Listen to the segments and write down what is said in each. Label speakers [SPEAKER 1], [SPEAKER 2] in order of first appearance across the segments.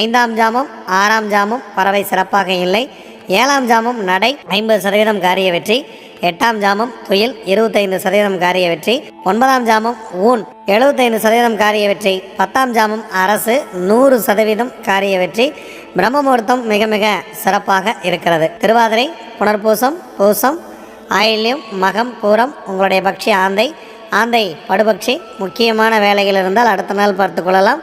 [SPEAKER 1] ஐந்தாம் ஜாமம் ஆறாம் ஜாமம் பறவை சிறப்பாக இல்லை. ஏழாம் ஜாமம் நடை ஐம்பது சதவீதம் காரிய வெற்றி. எட்டாம் ஜாமம் துயில் இருபத்தைந்து சதவீதம் காரிய வெற்றி. ஒன்பதாம் ஜாமம் ஊன் எழுபத்தைந்து சதவீதம் காரிய வெற்றி. பத்தாம் ஜாமம் அரசு நூறு சதவீதம் காரிய வெற்றி. பிரம்ம முகூர்த்தம் மிக மிக சிறப்பாக இருக்கிறது. திருவாதிரை புனர்பூசம் பூசம் ஆயில்யம் மகம் பூரம் உங்களுடைய பக்ஷி ஆந்தை. ஆந்தை படுபக்ஷி முக்கியமான வேலைகள் இருந்தால் அடுத்த நாள் பார்த்து கொள்ளலாம்.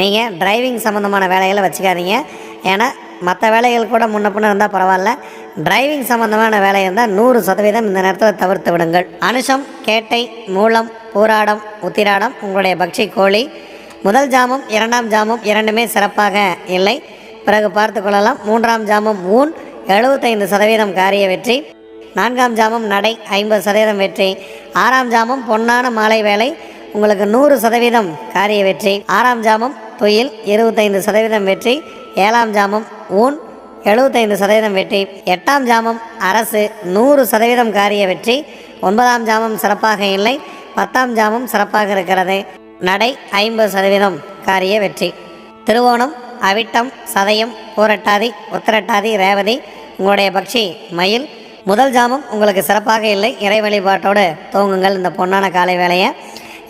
[SPEAKER 1] நீங்கள் டிரைவிங் சம்மந்தமான வேலைகளை வச்சுக்காதீங்க. ஏன்னா மற்ற வேலைகள் கூட முன்ன பின்ன இருந்தால் பரவாயில்ல. டிரைவிங் சம்மந்தமான வேலை இருந்தால் நூறு சதவீதம் இந்த நேரத்தில் தவிர்த்து விடுங்கள். அனுஷம் கேட்டை மூலம் பூராடம் உத்திராடம் உங்களுடைய பக்ஷி கோழி. முதல் ஜாமம் இரண்டாம் ஜாமம் இரண்டுமே சிறப்பாக இல்லை. பிறகு பார்த்து கொள்ளலாம். மூன்றாம் ஜாமம் ஊன் எழுபத்தைந்து சதவீதம் காரிய வெற்றி. நான்காம் ஜாமம் நடை ஐம்பது சதவீதம் வெற்றி. ஆறாம் ஜாமம் பொன்னான மாலை வேலை. உங்களுக்கு நூறு சதவீதம் காரிய வெற்றி. ஆறாம் ஜாமம் தொயில் இருபத்தைந்து சதவீதம் வெற்றி. ஏழாம் ஜாமம் ஊன் எழுபத்தைந்து சதவீதம் வெற்றி. எட்டாம் ஜாமம் அரசு நூறு சதவீதம் காரிய வெற்றி. ஒன்பதாம் ஜாமம் சிறப்பாக இல்லை. பத்தாம் ஜாமம் சிறப்பாக இருக்கிறது. நடை ஐம்பது சதவீதம் காரிய வெற்றி. திருவோணம் அவிட்டம் சதயம் போரட்டாதி உத்திரட்டாதி ரேவதி உங்களுடைய பக்ஷி மயில். முதல் ஜாமம் உங்களுக்கு சிறப்பாக இல்லை. இறை வழிபாட்டோடு தூங்குங்கள். இந்த பொன்னான காலை வேலையை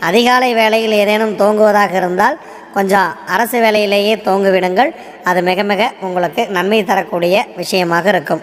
[SPEAKER 1] அதிகாலை வேளையில் ஏதேனும் தோங்குவதாக இருந்தால் கொஞ்சம் அரசு வேலையிலேயே தோங்குவிடுங்கள். அது மிக மிக உங்களுக்கு நன்மை தரக்கூடிய விஷயமாக இருக்கும்.